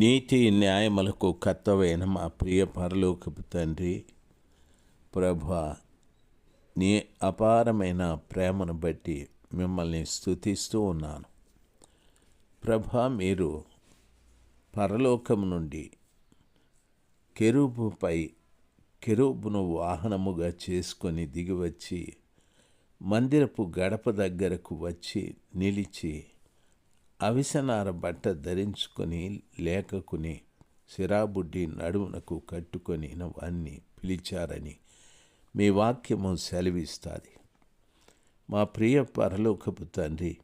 నీతి న్యాయములకు కర్తవైన మా ప్రియ పరలోకపు తండ్రి ప్రభా నీ అపారమైన ప్రేమను బట్టి మిమ్మల్ని స్తుతిస్తూ ఉన్నాను. ప్రభా మీరు పరలోకం నుండి కెరూపుపై కెరూపును వాహనముగా చేసుకొని దిగివచ్చి మందిరపు గడప దగ్గరకు వచ్చి నిలిచి అవిసనార బట్ట ధరించుకొని లేఖకుని సిరాబుడ్డి నడుమునకు కట్టుకొని వాణ్ణి పిలిచారని మీ వాక్యము సెలవిస్తుంది. మా ప్రియ పరలోకపు తండ్రి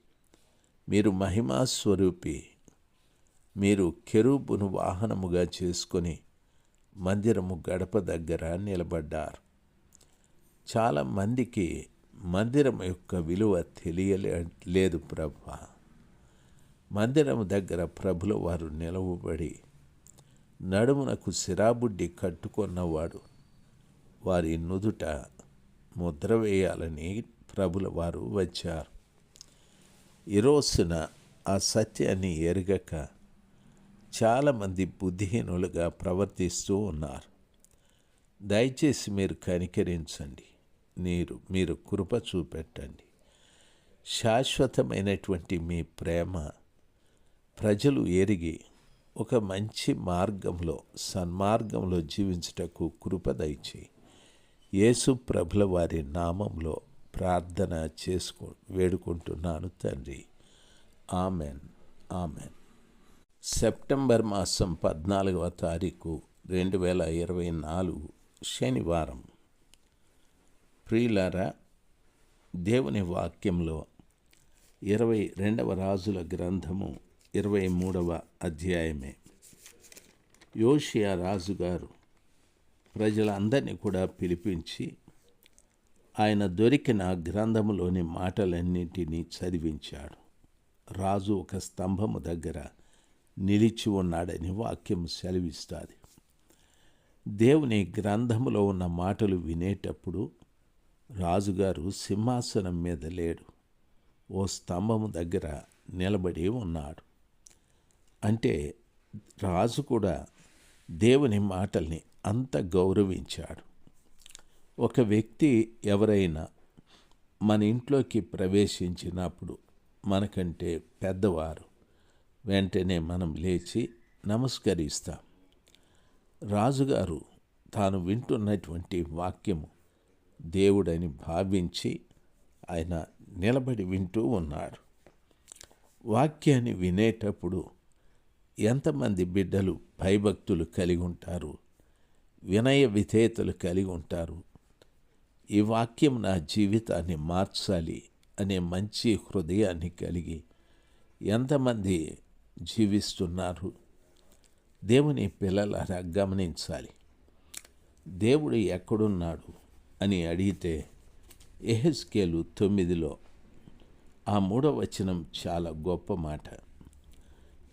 మీరు మహిమా స్వరూపి. మీరు కెరూపును వాహనముగా చేసుకొని మందిరము గడప దగ్గర నిలబడ్డారు. చాలా మందికి మందిరం యొక్క విలువ తెలియలే లేదు ప్రభా. మందిరం దగ్గర ప్రభుల వారు నిలవబడి నడుమునకు సిరాబుడ్డి కట్టుకున్నవాడు. వారి నుదుట ముద్ర వేయాలని ప్రభుల వారు వచ్చారు. ఈరోజున ఆ సత్యాన్ని ఎరగక చాలామంది బుద్ధిహీనులుగా ప్రవర్తిస్తూ ఉన్నారు. దయచేసి మీరు కనికరించండి. మీరు మీరు కృప చూపెట్టండి. శాశ్వతమైనటువంటి మీ ప్రేమ ప్రజలు ఎరిగి ఒక మంచి మార్గంలో సన్మార్గంలో జీవించుటకు కృపదయచి యేసు ప్రభుల వారి నామంలో ప్రార్థన చేసుకో వేడుకుంటున్నాను తండ్రి. ఆమెన్. ఆమెన్. సెప్టెంబర్ మాసం పద్నాలుగవ తారీఖు రెండు వేల ఇరవై నాలుగు శనివారం. ప్రియులారా దేవుని వాక్యంలో ఇరవై రెండవ రాజుల గ్రంథము ఇరవై మూడవ అధ్యాయమే. యోషియా రాజుగారు ప్రజలందరినీ కూడా పిలిపించి ఆయన దొరికిన గ్రంథములోని మాటలన్నింటినీ చదివించాడు. రాజు ఒక స్తంభము దగ్గర నిలిచి ఉన్నాడని వాక్యం సెలవిస్తుంది. దేవుని గ్రంథములో ఉన్న మాటలు వినేటప్పుడు రాజుగారు సింహాసనం మీద లేడు. ఓ స్తంభము దగ్గర నిలబడి ఉన్నాడు. అంటే రాజు కూడా దేవుని మాటల్ని అంత గౌరవించాడు. ఒక వ్యక్తి ఎవరైనా మన ఇంట్లోకి ప్రవేశించినప్పుడు మనకంటే పెద్దవారు వెంటనే మనం లేచి నమస్కరిస్తాం. రాజుగారు తాను వింటున్నటువంటి వాక్యము దేవుడని భావించి ఆయన నిలబడి వింటూ ఉన్నాడు వాక్యాన్ని వినేటప్పుడు ఎంతమంది బిడ్డలు భయభక్తులు కలిగి ఉంటారు? వినయ విధేయతలు కలిగి ఉంటారు? ఈ వాక్యం నా జీవితాన్ని మార్చాలి అనే మంచి హృదయాన్ని కలిగి ఎంతమంది జీవిస్తున్నారు? దేవుని పిల్లలారా గమనించాలి. దేవుడు ఎక్కడున్నాడు అని అడిగితే ఎహెస్కేలు తొమ్మిదిలో ఆ మూడవచనం చాలా గొప్ప మాట.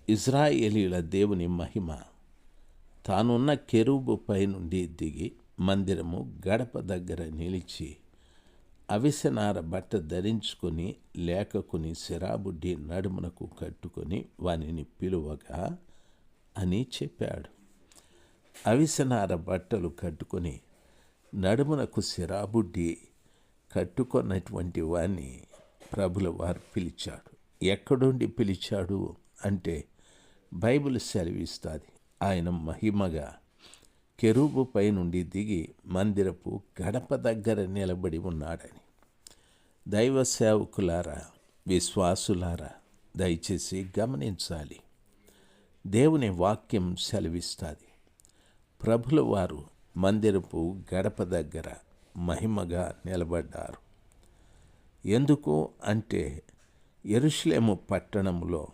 ఇజ్రాయేలీల దేవుని మహిమ. తానున్న కెరూబు పై నుండి దిగి మందిరము గడప దగ్గర నిలిచి అవిసనార బట్ట ధరించుకొని లేఖకుని సిరాబుడ్డి నడుమునకు కట్టుకొని వానిని పిలువగా అని చెప్పాడు. అవిసనార బట్టలు కట్టుకొని నడుమునకు సిరాబుడ్డి కట్టుకున్నటువంటి వాణ్ణి ప్రభుల వారు పిలిచాడు. ఎక్కడుండి పిలిచాడు? అంటే బైబిల్ సెలవిస్తుంది. ఆయన మహిమగా కెరూబు నుండి దిగి మందిరపు గడప దగ్గర నిలబడి ఉన్నాడని. దైవ సేవకులారా విశ్వాసులారా దయచేసి గమనించాలి. దేవుని వాక్యం సెలవిస్తుంది. ప్రభుల వారు మందిరపు గడప దగ్గర మహిమగా నిలబడ్డారు. ఎందుకు అంటే ఎరుషులేము పట్టణంలో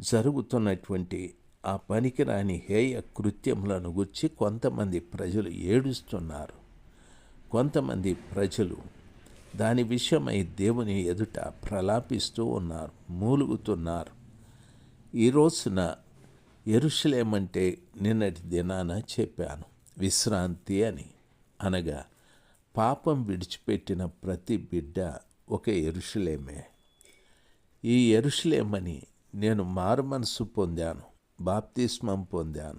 జరుగుతున్నటువంటి ఆ పనికిరాని హేయ కృత్యములను గుర్చి కొంతమంది ప్రజలు ఏడుస్తున్నారు. కొంతమంది ప్రజలు దాని విషయమై దేవుని ఎదుట ప్రలాపిస్తూ ఉన్నారు మూలుగుతున్నారు. ఈ రోజున ఎరుషలేమంటే నిన్నటి దినాన చెప్పాను విశ్రాంతి అని అనగా పాపం విడిచిపెట్టిన ప్రతి బిడ్డ ఒక ఎరుషులేమే. ఈ ఎరుషులేమని నేను మారు మనసు పొందాను బాప్తిస్మం పొందాను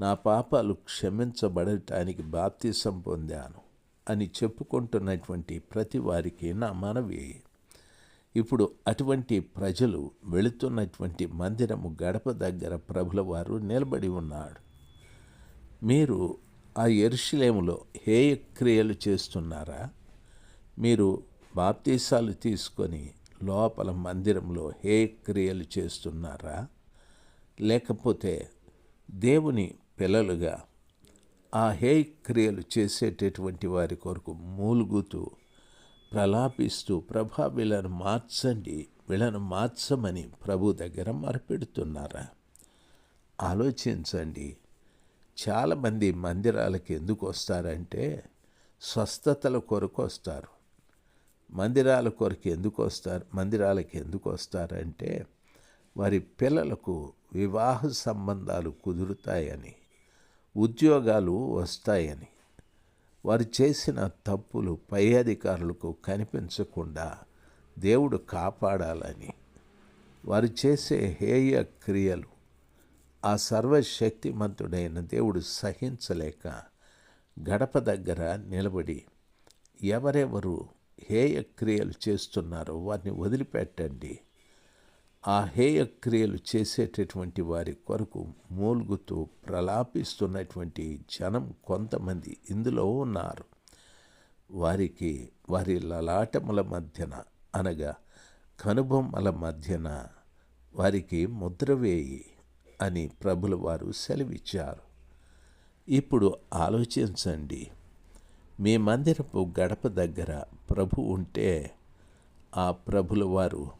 నా పాపాలు క్షమించబడటానికి బాప్తిసం పొందాను అని చెప్పుకుంటున్నటువంటి ప్రతి వారికి నా మనవి. ఇప్పుడు అటువంటి ప్రజలు వెళుతున్నటువంటి మందిరము గడప దగ్గర ప్రభుల వారు నిలబడి ఉన్నాడు. మీరు ఆ ఎరుషులేములో హేయ క్రియలు చేస్తున్నారా? మీరు బాప్తీసాలు తీసుకొని లోపల మందిరంలో హే క్రియలు చేస్తున్నారా? లేకపోతే దేవుని పిల్లలుగా ఆ హే క్రియలు చేసేటటువంటి వారి కొరకు మూలుగుతూ ప్రలాపిస్తూ ప్రభా వీళ్ళను మార్చండి వీళ్ళను మార్చమని ప్రభు దగ్గర మరపెడుతున్నారా? ఆలోచించండి. చాలామంది మందిరాలకు ఎందుకు వస్తారంటే స్వస్థతల కొరకు వస్తారు. మందిరాల కొరకు ఎందుకు వస్తారు? మందిరాలకు ఎందుకు వస్తారంటే వారి పిల్లలకు వివాహ సంబంధాలు కుదురుతాయని ఉద్యోగాలు వస్తాయని వారు చేసిన తప్పులు పై అధికారులకు కనిపించకుండా దేవుడు కాపాడాలని వారు చేసే హేయ క్రియలు ఆ సర్వశక్తిమంతుడైన దేవుడు సహించలేక గడప దగ్గర నిలబడి ఎవరెవరు హేయ క్రియలు చేస్తున్నారో వారిని వదిలిపెట్టండి. ఆ హేయ క్రియలు చేసేటటువంటి వారి కొరకు మూలుగుతూ ప్రలాపిస్తున్నటువంటి జనం కొంతమంది ఇందులో ఉన్నారు. వారికి వారి లలాటముల మధ్యన అనగా కనుబొమ్మల మధ్యన వారికి ముద్ర వేయి అని ప్రభుల వారు సెలవిచ్చారు. ఇప్పుడు ఆలోచించండి. మీ మందిరపు గడప దగ్గర ప్రభు ఉంటే ఆ ప్రభుల వారు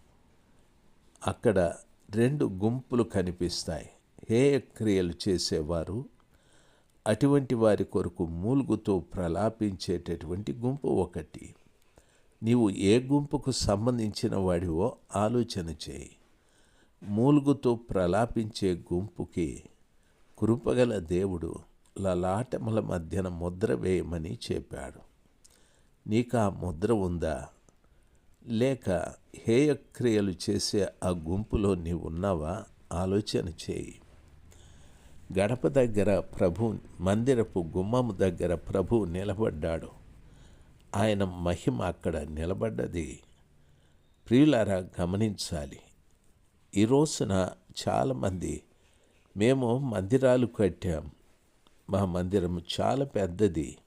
అక్కడ రెండు గుంపులు కనిపిస్తాయి. హేయ క్రియలు చేసేవారు. అటువంటి వారి కొరకు మూలుగుతో ప్రలాపించేటటువంటి గుంపు ఒకటి. నీవు ఏ గుంపుకు సంబంధించిన వాడివో ఆలోచన చేయి. మూలుగుతో ప్రలాపించే గుంపుకి కృపగల దేవుడు లలాటముల మధ్యన ముద్ర వేయమని చెప్పాడు. నీకు ఆ ముద్ర ఉందా? లేక హేయక్రియలు చేసే ఆ గుంపులో నీవు ఉన్నావా ఆలోచన చేయి. గడప దగ్గర ప్రభు మందిరపు గుమ్మము దగ్గర ప్రభు నిలబడ్డాడు. ఆయన మహిమ అక్కడ నిలబడ్డది. ప్రియులారా గమనించాలి. ఈ రోజున చాలామంది మేము మందిరాలు కట్టాం. మా మందిరము చాలా పెద్దది.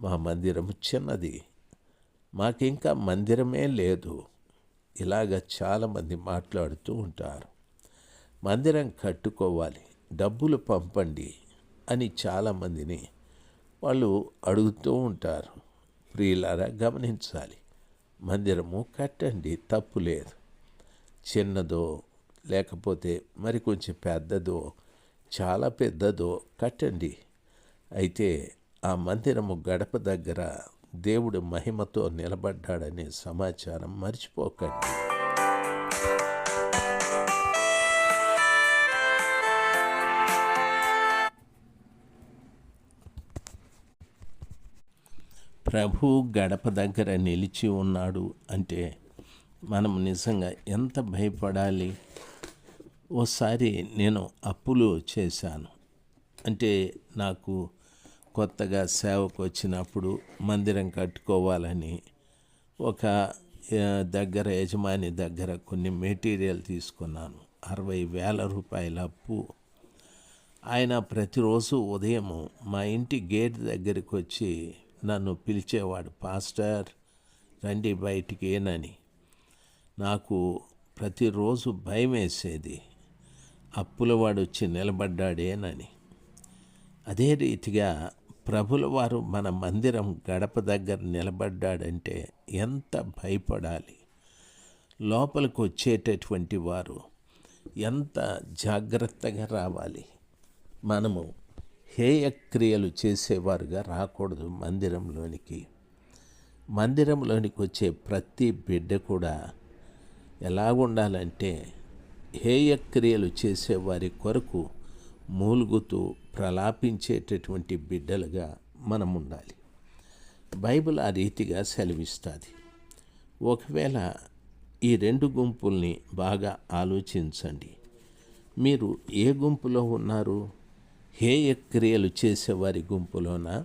మా మందిరము చిన్నది. మాకింకా మందిరమే లేదు. ఇలాగ చాలామంది మాట్లాడుతూ ఉంటారు. మందిరం కట్టుకోవాలి డబ్బులు పంపండి అని చాలామందిని వాళ్ళు అడుగుతూ ఉంటారు. ప్రియులారా గమనించాలి. మందిరము కట్టండి తప్పు లేదు. చిన్నదో లేకపోతే మరి కొంచెం పెద్దదో చాలా పెద్దదో కట్టండి. అయితే ఆ మందిరము గడప దగ్గర దేవుడు మహిమతో నిలబడ్డాడనే సమాచారం మర్చిపోకండి. ప్రభు గడప దగ్గర నిలిచి ఉన్నాడు అంటే మనం నిజంగా ఎంత భయపడాలి? ఓసారి నేను అప్పులు చేశాను. అంటే నాకు కొత్తగా సేవకు వచ్చినప్పుడు మందిరం కట్టుకోవాలని ఒక దగ్గర యజమాని దగ్గర కొన్ని మెటీరియల్ తీసుకున్నాను. అరవై వేల రూపాయల అప్పు. ఆయన ప్రతిరోజు ఉదయం మా ఇంటి గేట్ దగ్గరికి వచ్చి నన్ను పిలిచేవాడు పాస్టర్ రండి బయటికి ఏనని నాకు ప్రతిరోజు భయం వేసేది అప్పులవాడు వచ్చి నిలబడ్డాడేనని అదే రీతిగా ప్రభుల వారు మన మందిరం గడప దగ్గర నిలబడ్డాడంటే ఎంత భయపడాలి? లోపలికి వచ్చేటటువంటి వారు ఎంత జాగ్రత్తగా రావాలి? మనము హేయక్రియలు చేసేవారుగా రాకూడదు మందిరంలోనికి. మందిరంలోనికి వచ్చే ప్రతి బిడ్డ కూడా ఎలా ఉండాలంటే హేయక్రియలు చేసేవారి కొరకు మూలుగుతూ ప్రలాపించేటటువంటి బిడ్డలుగా మనం ఉండాలి బైబిల్ ఆ రీతిగా సెలవిస్తుంది. ఒకవేళ ఈ రెండు గుంపుల్ని బాగా ఆలోచించండి. మీరు ఏ గుంపులో ఉన్నారు? హేయ క్రియలు చేసేవారి గుంపులోన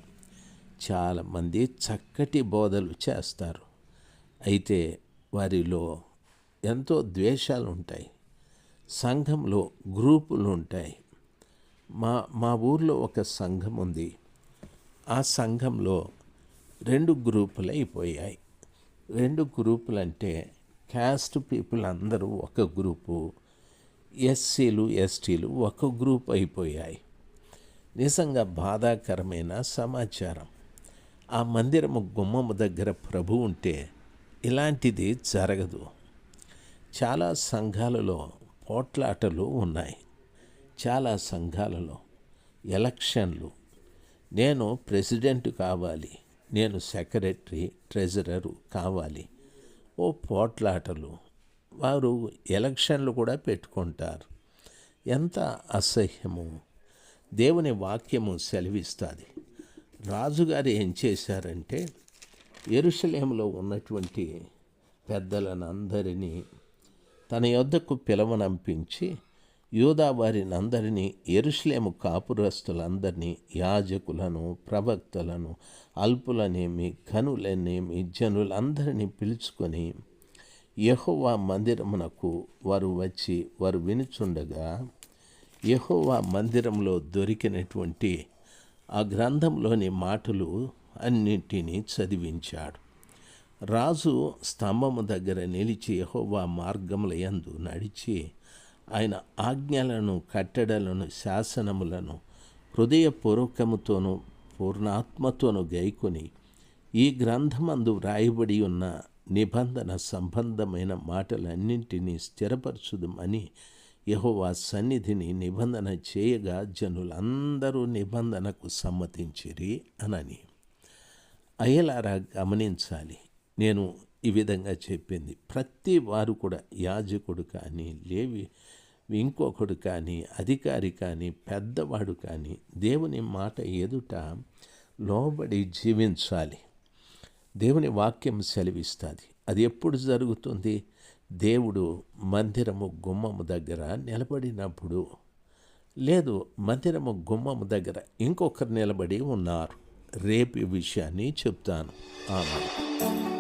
చాలామంది చక్కటి బోధలు చేస్తారు. అయితే వారిలో ఎంతో ద్వేషాలు ఉంటాయి సంఘంలో గ్రూపులు ఉంటాయి. మా మా ఊర్లో ఒక సంఘం ఉంది. ఆ సంఘంలో రెండు గ్రూపులు అయిపోయాయి. రెండు గ్రూపులు అంటే క్యాస్ట్ పీపుల్ అందరూ ఒక గ్రూపు ఎస్సీలు ఎస్టీలు ఒక గ్రూప్ అయిపోయాయి. నిజంగా బాధాకరమైన సమాచారం. ఆ మందిరము గుమ్మము దగ్గర ప్రభు ఉంటే ఇలాంటిది జరగదు. చాలా సంఘాలలో పోట్లాటలు ఉన్నాయి. చాలా సంఘాలలో ఎలక్షన్లు. నేను ప్రెసిడెంట్ కావాలి. నేను సెక్రటరీ ట్రెజరరు కావాలి. ఓ పోట్లాటలు. వారు ఎలక్షన్లు కూడా పెట్టుకుంటారు. ఎంత అసహ్యము. దేవుని వాక్యము సెలవిస్తుంది. రాజుగారు ఏం చేశారంటే ఎరుషలేములో ఉన్నటువంటి పెద్దలను అందరినీ తన యొద్దకు పిలవనంపించి యూదా వారినందరినీ కాపురస్తులందరినీ యాజకులను ప్రవక్తలను అల్పులనేమి ఘనులనేమి జనులందరినీ పిలుచుకొని యహోవా మందిరమునకు వారు వచ్చి వారు వినుచుండగా యహోవా మందిరంలో దొరికినటువంటి ఆ గ్రంథంలోని మాటలు అన్నింటినీ చదివించాడు. రాజు స్తంభము దగ్గర నిలిచి యహోవా మార్గముల యందు నడిచి ఆయన ఆజ్ఞలను కట్టడలను శాసనములను హృదయపూర్వకముతోనూ పూర్ణాత్మతోనూ గైకొని ఈ గ్రంథమందు వ్రాయబడి ఉన్న నిబంధన సంబంధమైన మాటలన్నింటినీ స్థిరపరచుదమని యహోవా సన్నిధిని నిబంధన చేయగా జనులందరూ నిబంధనకు సమ్మతించిరి అనని. అయ్యలారా గమనించాలి. నేను ఈ విధంగా చెప్పింది. ప్రతి వారు కూడా యాజకుడు కానీ లేవి ఇంకొకడు కానీ అధికారి కానీ పెద్దవాడు కానీ దేవుని మాట ఎదుట లోబడి జీవించాలి. దేవుని వాక్యం సెలవిస్తుంది. అది ఎప్పుడు జరుగుతుంది? దేవుడు మందిరము గుమ్మము దగ్గర నిలబడినప్పుడు. లేదు మందిరము గుమ్మము దగ్గర ఇంకొకరు నిలబడి ఉన్నారు. రేపు ఈ విషయాన్ని చెప్తాను. ఆమె